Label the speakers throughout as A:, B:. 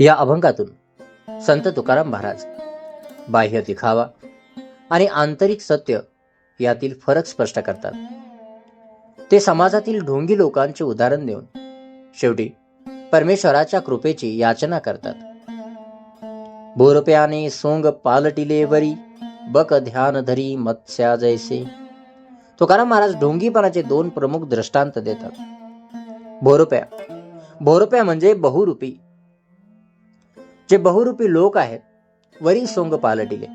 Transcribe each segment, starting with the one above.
A: या अभंगातून संत तुकाराम महाराज बाह्य दिखावा आणि आंतरिक सत्य यातील फरक स्पष्ट करतात. ते समाजातील ढोंगी लोकांचे उदाहरण देऊन शेवटी परमेश्वराच्या कृपेची याचना करतात. बोरप्याने सोंग पालटिले वरी बक ध्यान धरी मत्स्या जैसे. तुकाराम महाराज ढोंगीपणाचे दोन प्रमुख दृष्टांत देतात. भोरप्या भोरप्या म्हणजे बहुरूपी जे बहुरूपी लोक आहेत वरी सोंग पालटिले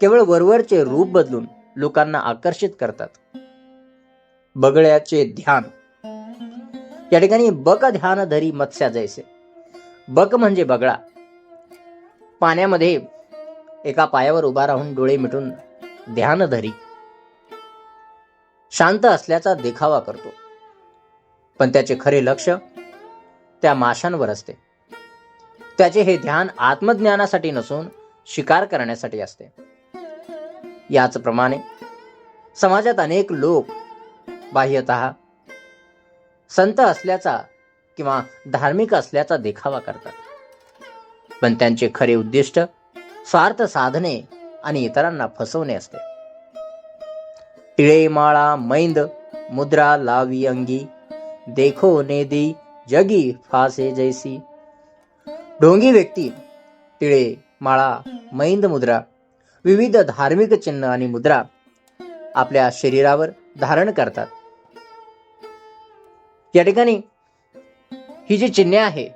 A: केवळ वरवरचे रूप बदलून लोकांना आकर्षित करतात. बगळ्याचे ध्यान. या ठिकाणी बक ध्यान धरी मत्स्या जैसे. बक म्हणजे बगळा. पाण्यामध्ये एका पायावर उभा राहून डोळे मिटून ध्यान धरी. शांत असल्याचा देखावा करतो. पण त्याचे खरे लक्ष त्या माशांवर असते. त्याचे हे ध्यान आत्मज्ञानासाठी नसून शिकार करण्यासाठी असते. याचप्रमाणे समाजात अनेक लोक बाह्यत संत असल्याचा किंवा धार्मिक असल्याचा देखावा करतात. पण त्यांचे खरे उद्दिष्ट स्वार्थ साधने आणि इतरांना फसवणे असते. टिळे माळा मैंद मुद्रा लावी अंगी देखो नेदी जगी फासे जैसी ढोंगी व्यक्ती तिळे माळा मैंद मुद्रा विविध धार्मिक चिन्ह आणि मुद्रा आपल्या शरीरावर धारण करतात. या ठिकाणी ही जी चिन्हे आहे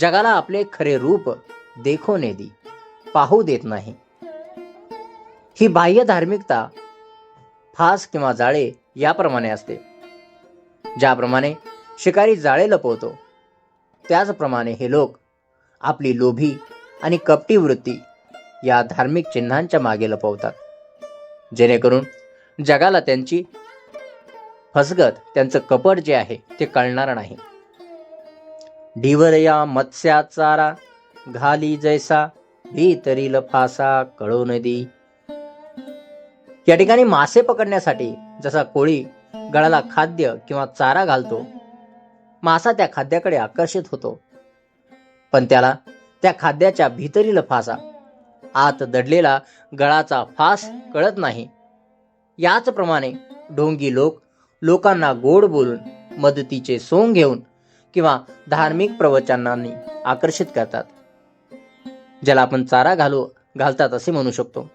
A: जगाला आपले खरे रूप देखो नेदी पाहू देत नाही. ही बाह्य धार्मिकता फास किंवा जाळे याप्रमाणे असते. ज्याप्रमाणे शिकारी जाळे लपवतो त्याचप्रमाणे हे लोक आपली लोभी आणि कपटी वृत्ती या धार्मिक चिन्हांच्या मागे लपवतात. जेणेकरून जगाला त्यांची फसगत त्यांचं कपट जे आहे ते कळणार नाही. ढिवरया मत्स्या चारा घाली जैसा भीतरील फासा कळो नदी या ठिकाणी मासे पकडण्यासाठी जसा कोळी गळाला खाद्य किंवा चारा घालतो मासा त्या खाद्याकडे आकर्षित होतो. पण त्याला त्या खाद्याच्या भीतरील फासा आत दडलेला गळाचा फास कळत नाही. याचप्रमाणे ढोंगी लोक लोकांना गोड बोलून मदतीचे सोंग घेऊन किंवा धार्मिक प्रवचनांनी आकर्षित करतात. ज्याला आपण चारा घालू घालतात असे म्हणू शकतो.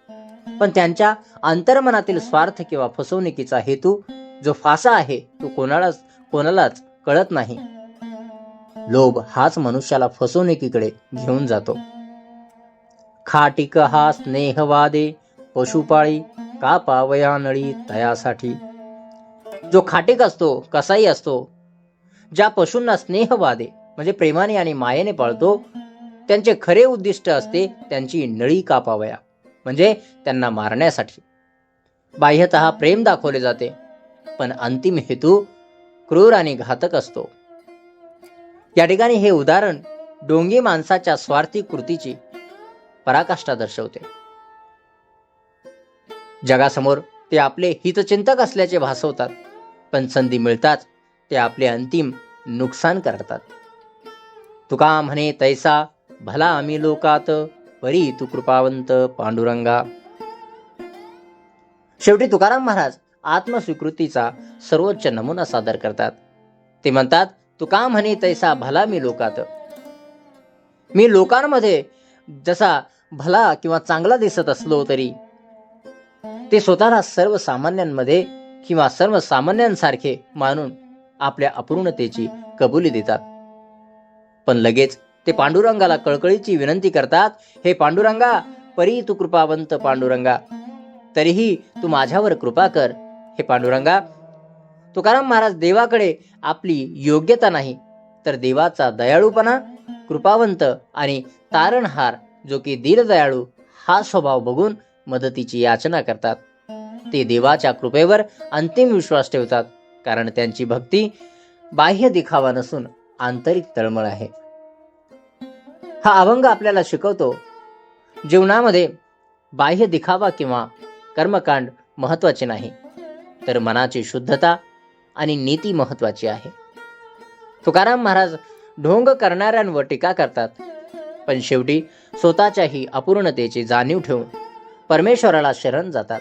A: पण त्यांच्या अंतर्मनातील स्वार्थ किंवा फसवणुकीचा हेतू जो फासा आहे तो कोणालाच कोणालाच कळत नाही. लोभ हाच मनुष्याला फसवणुकीकडे घेऊन जातो. खाटिक हा स्नेहवादे पशुपाळी का पावया नळी तयासाठी? जो खाटिक असतो कसाही असतो ज्या पशूंना स्नेहवादे म्हणजे प्रेमाने आणि मायेने पाळतो त्यांचे खरे उद्दिष्ट असते त्यांची नळी कापावया म्हणजे त्यांना मारण्यासाठी. बाह्यत प्रेम दाखवले जाते पण अंतिम हेतू क्रूर आणि घातक असतो. या ठिकाणी हे उदाहरण डोंगी माणसाच्या स्वार्थी कृतीची पराकाष्ठा दर्शवते. जगासमोर ते आपले हितचिंतक असल्याचे भासवतात पण संधी मिळताच ते आपले अंतिम नुकसान करतात. तुका म्हणे तैसा भला आम्ही लोकात परी तू कृपावंत पांडुरंगा. शेवटी तुकाराम महाराज आत्मस्वीकृतीचा सर्वोच्च नमुना सादर करतात. ते म्हणतात तुका म्हणे तैसा भला मी लोकात? मी लोकांमध्ये जसा भला किंवा चांगला दिसत असलो तरी ते स्वतःला सर्वसामान्यांमध्ये किंवा सर्वसामान्यांसारखे मानून आपल्या अपूर्णतेची कबुली देतात. पण लगेच ते पांडुरंगाला कळकळीची विनंती करतात हे पांडुरंगा परी तू कृपावंत पांडुरंगा तरीही तू माझ्यावर कृपा कर. हे पांडुरंगा तुकाराम महाराज देवाकडे आपली योग्यता नाही तर देवाचा दयाळूपणा कृपावंत आणि तारणहार जो की दीनदयाळू हा स्वभाव बघून मदतीची याचना करतात. ते देवाच्या कृपेवर अंतिम विश्वास ठेवतात कारण त्यांची भक्ती बाह्य दिखावा नसून आंतरिक तळमळ आहे. हा अभंग आपल्याला शिकवतो जीवनामध्ये बाह्य दिखावा किंवा कर्मकांड महत्त्वाचे नाही तर मनाची शुद्धता आणि नीती महत्वाची आहे. तुकाराम महाराज ढोंग करणाऱ्यांवर टीका करतात. पण शेवटी स्वतःच्याही अपूर्णतेची जाणीव ठेवून परमेश्वराला शरण जातात.